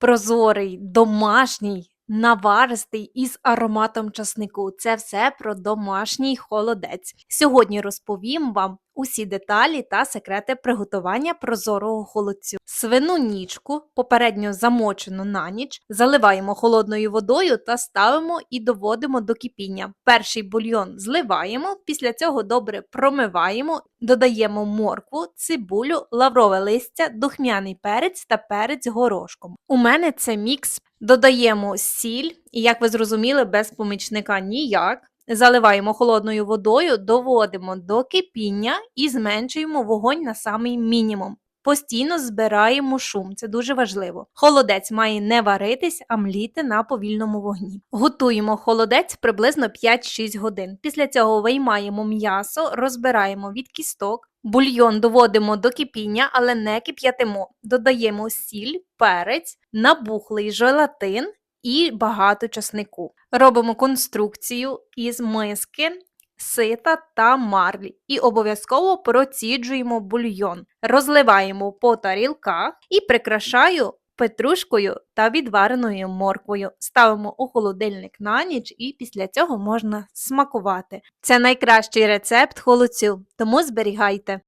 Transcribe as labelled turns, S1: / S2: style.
S1: прозорий, домашній, наваристий із ароматом часнику. Це все про домашній холодець. Сьогодні розповім вам усі деталі та секрети приготування прозорого холодцю. Свину нічку попередньо замочену на ніч, заливаємо холодною водою та ставимо і доводимо до кипіння. Перший бульйон зливаємо, після цього добре промиваємо, додаємо моркву, цибулю, лаврове листя, духмяний перець та перець горошком. У мене це мікс. Додаємо сіль, і як ви зрозуміли, без помічника ніяк. Заливаємо холодною водою, доводимо до кипіння і зменшуємо вогонь на самий мінімум. Постійно збираємо шум, це дуже важливо. Холодець має не варитись, а мліти на повільному вогні. Готуємо холодець приблизно 5-6 годин. Після цього виймаємо м'ясо, розбираємо від кісток, бульйон доводимо до кипіння, але не кип'ятимо. Додаємо сіль, перець, набухлий желатин і багато часнику. Робимо конструкцію із миски, сита та марлі і обов'язково проціджуємо бульйон, розливаємо по тарілках і прикрашаю петрушкою та відвареною морквою. Ставимо у холодильник на ніч і після цього можна смакувати. Це найкращий рецепт холодцю, тому зберігайте.